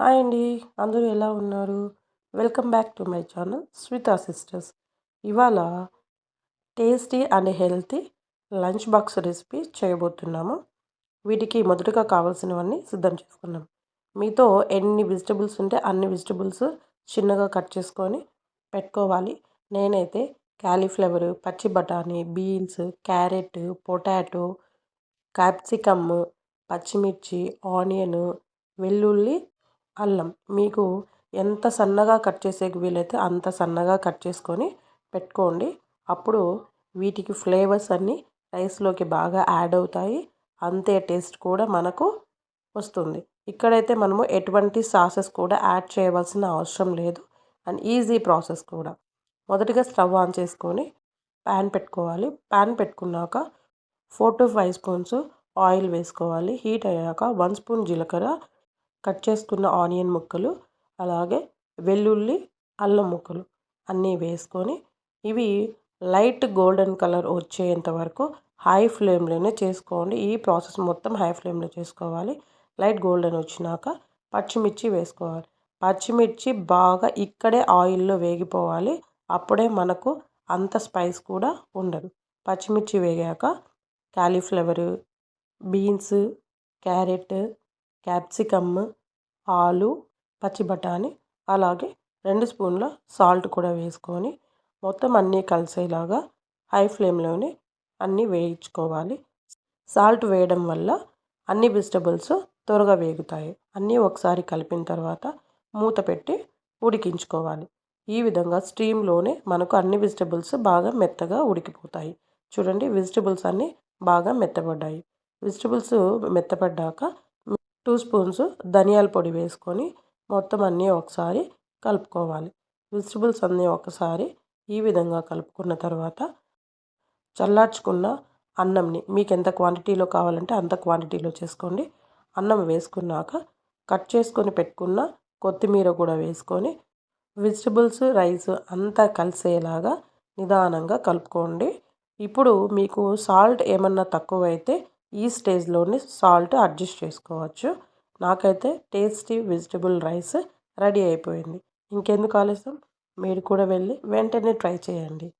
Hi అండి. అందరూ ఎలా ఉన్నారు? Welcome back to my channel Swita sisters. ఇవాళ tasty and healthy lunch box recipe చేయబోతున్నాము. వీటికి మొదటగా కావాల్సినవన్నీ సిద్ధం చేసుకున్నాం. మీతో ఎన్ని వెజిటబుల్స్ ఉంటే అన్ని వెజిటబుల్స్ చిన్నగా కట్ చేసుకొని పెట్టుకోవాలి. నేనైతే క్యాలీఫ్లవర్ పచ్చి బఠానీ బీన్స్ క్యారెట్ పొటాటో క్యాప్సికమ్ పచ్చిమిర్చి ఆనియన్ వెల్లుల్లి అల్లం. మీకు ఎంత సన్నగా కట్ చేసేకి వీలైతే అంత సన్నగా కట్ చేసుకొని పెట్టుకోండి. అప్పుడు వీటికి ఫ్లేవర్స్ అన్నీ రైస్లోకి బాగా యాడ్ అవుతాయి. అంతే టేస్ట్ కూడా మనకు వస్తుంది. ఇక్కడైతే మనము ఎటువంటి సాసెస్ కూడా యాడ్ చేయవలసిన అవసరం లేదు. అండ్ ఈజీ ప్రాసెస్ కూడా. మొదటిగా స్టవ్ ఆన్ చేసుకొని ప్యాన్ పెట్టుకోవాలి. ప్యాన్ పెట్టుకున్నాక four to five spoons oil వేసుకోవాలి. హీట్ అయ్యాక వన్ స్పూన్ జీలకర్ర కట్ చేసుకున్న ఆనియన్ ముక్కలు అలాగే వెల్లుల్లి అల్లం ముక్కలు అన్నీ వేసుకొని ఇవి లైట్ గోల్డెన్ కలర్ వచ్చేంత వరకు హై ఫ్లేమ్లోనే చేసుకోండి. ఈ ప్రాసెస్ మొత్తం హై ఫ్లేమ్లో చేసుకోవాలి. లైట్ గోల్డెన్ వచ్చినాక పచ్చిమిర్చి వేసుకోవాలి. పచ్చిమిర్చి బాగా ఇక్కడే ఆయిల్లో వేగిపోవాలి. అప్పుడే మనకు అంత స్పైస్ కూడా ఉండదు. పచ్చిమిర్చి వేగాక కాలీఫ్లవరు బీన్స్ క్యారెట్ క్యాప్సికమ్ ఆలు పచ్చి బఠానీ అలాగే రెండు స్పూన్ల సాల్ట్ కూడా వేసుకొని మొత్తం అన్నీ కలిసేలాగా హై ఫ్లేమ్లోనే అన్నీ వేయించుకోవాలి. సాల్ట్ వేయడం వల్ల అన్ని వెజిటబుల్స్ త్వరగా వేగుతాయి. అన్నీ ఒకసారి కలిపిన తర్వాత మూత పెట్టి ఉడికించుకోవాలి. ఈ విధంగా స్టీమ్లోనే మనకు అన్ని వెజిటబుల్స్ బాగా మెత్తగా ఉడికిపోతాయి. చూడండి వెజిటబుల్స్ అన్నీ బాగా మెత్తబడ్డాయి. వెజిటబుల్స్ మెత్తపడ్డాక టూ స్పూన్స్ ధనియాల పొడి వేసుకొని మొత్తం అన్నీ ఒకసారి కలుపుకోవాలి. వెజిటబుల్స్ అన్నీ ఒకసారి ఈ విధంగా కలుపుకున్న తర్వాత చల్లార్చుకున్న అన్నంని మీకు ఎంత క్వాంటిటీలో కావాలంటే అంత క్వాంటిటీలో చేసుకోండి. అన్నం వేసుకున్నాక కట్ చేసుకొని పెట్టుకున్న కొత్తిమీర కూడా వేసుకొని వెజిటబుల్స్ రైస్ అంతా కలిసేలాగా నిదానంగా కలుపుకోండి. ఇప్పుడు మీకు సాల్ట్ ఏమన్నా తక్కువైతే ఈ స్టేజ్లోనే సాల్ట్ అడ్జస్ట్ చేసుకోవచ్చు. నాకైతే టేస్టీ వెజిటబుల్ రైస్ రెడీ అయిపోయింది. ఇంకెందుకు ఆలస్యం? మీరు కూడా వెళ్ళి వెంటనే ట్రై చేయండి.